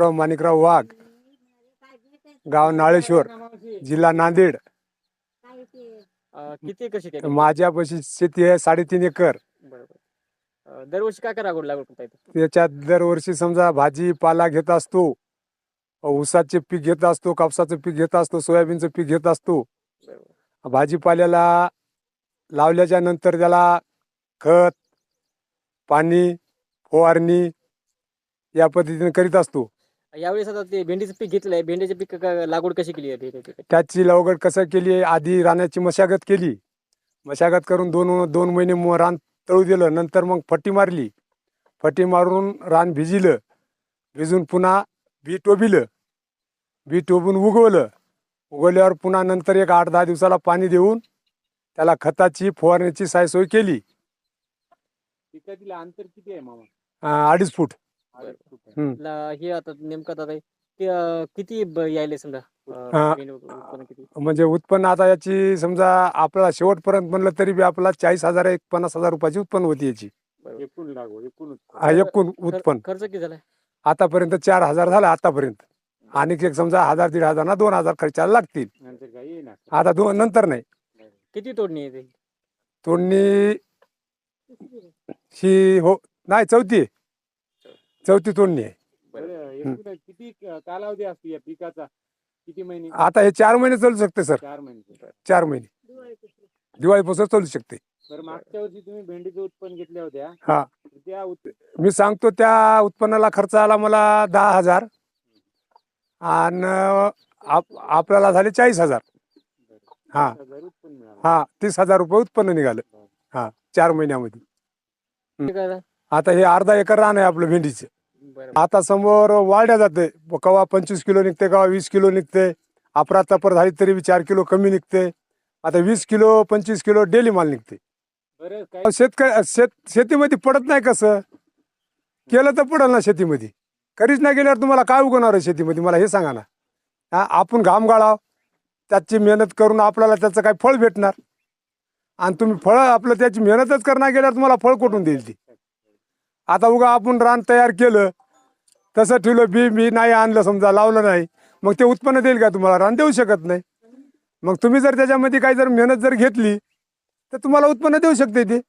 महादेवराव माणिकराव वाघ गाव नाळेश्वर जिल्हा नांदेड. अं, किती शेती आहे माझ्यापाशी शेती आहे साडेतीन एकर. बरोबर. अं, दरवर्षी काय काय लागवड लागवड करता येते? त्याच्यात दरवर्षी समजा भाजीपाला घेत असतो ऊसाचे पीक घेत असतो कापसाचं पीक घेत असतो सोयाबीनचं पीक घेत असतो. भाजीपाल्याला लावल्याच्या नंतर त्याला खत पाणी फवारणी या पद्धतीने करीत असतो. यावेळेस आता ते भेंडीचं पीक घेतलं आहे भेंडीचे पीक क- लागवड कशी केली आहे भेंडीची? त्याची लागवड कसं केली? आहे आधी रानाची मशागत केली. मशागत करून दोन दोन महिने म- रान तळू दिलं. नंतर मग फट्टी मारली. फट्टी मारून रान भिजिलं. भिजून पुन्हा बी टोबिलं बी टोबून उगवलं. उगवल्यावर पुन्हा नंतर एक आठ दहा दिवसाला पाणी देऊन त्याला खताची फवारण्याची साय सोय केली. पिकातील अंतर किती आहे मामा? अं, अडीच फूट. ला- हे आता नेमकं आता ते अं, किती ब- यायले समजा? अं, हा. भेंडी उत्पन्न किती? म्हणजे उत्पन्न आता याची समजा आपल्याला शेवटपर्यंत म्हणलं तरी बी आपला चाळीस हजार एक पन्नास हजार रुपयाची उत्पन्न होती याची. एकूण लागवड एकूण उत्पन्न. हा, एकूण खर- उत्पन्न. खर्च किती झालाय? आतापर्यंत चार हजार झाला आतापर्यंत. आणि एक समजा हजार दीड हजार ना दोन हजार खर्चाला लागतील. नंतर काही येईना आता दोन नंतर नाही. किती तोडणी आहे ते? तोडणी ही हो नाही चौथी आहे. चौथी तोडणी आहे. बरं, एकूण किती क- कालावधी असतो या पिकाचा? किती महिने? आता हे चार महिने चालू शकते सर. चार महिने चार महिने. दिवाळीपासून चालू शकते. बरं मागच्या वर्षी तुम्ही भेंडीचं उत्पन्न घेतल्या होत्या. हा. त्या उत- मी सांगतो त्या उत्पन्नाला खर्च आला मला दहा हजार. आणि आप आपल्याला झाले चाळीस हजार. हा. तीस हजार उत्पन्न मिळालं. हा तीस हजार रुपये उत्पन्न निघालं. हा चार महिन्यामध्ये. काय? आता हे अर्धा एकर रान आहे आपलं भेंडीचं. आता समोर वाढल्या जाते. कवा पंचवीस किलो निघते कवा वीस किलो निघते. अपरा तपर झाली तरी बी चार किलो कमी निघते. आता वीस किलो पंचवीस किलो डेली माल निघते. काही शेतकरी शेत शेतीमध्ये पडत नाही कसं केलं तर पडल ना शेतीमध्ये. करीच नाही गेल्यावर तुम्हाला काय उगवणार आहे शेतीमध्ये? मला हे सांगा ना. आपण घाम गाळाव. त्याची मेहनत करून आपल्याला त्याचं काय फळ भेटणार. आणि तुम्ही फळ आपलं त्याची मेहनतच करणार गेल्यावर तुम्हाला फळ कुठून देईल ती? आता उगा आपण रान तयार केलं तसं ठेवलं बी मी नाही आणलं समजा लावलं नाही. मग ते उत्पन्न देईल का तुम्हाला? रान देऊ शकत नाही. मग तुम्ही जर त्याच्यामध्ये काही जर मेहनत जर घेतली तर तुम्हाला उत्पन्न देऊ शकते ते.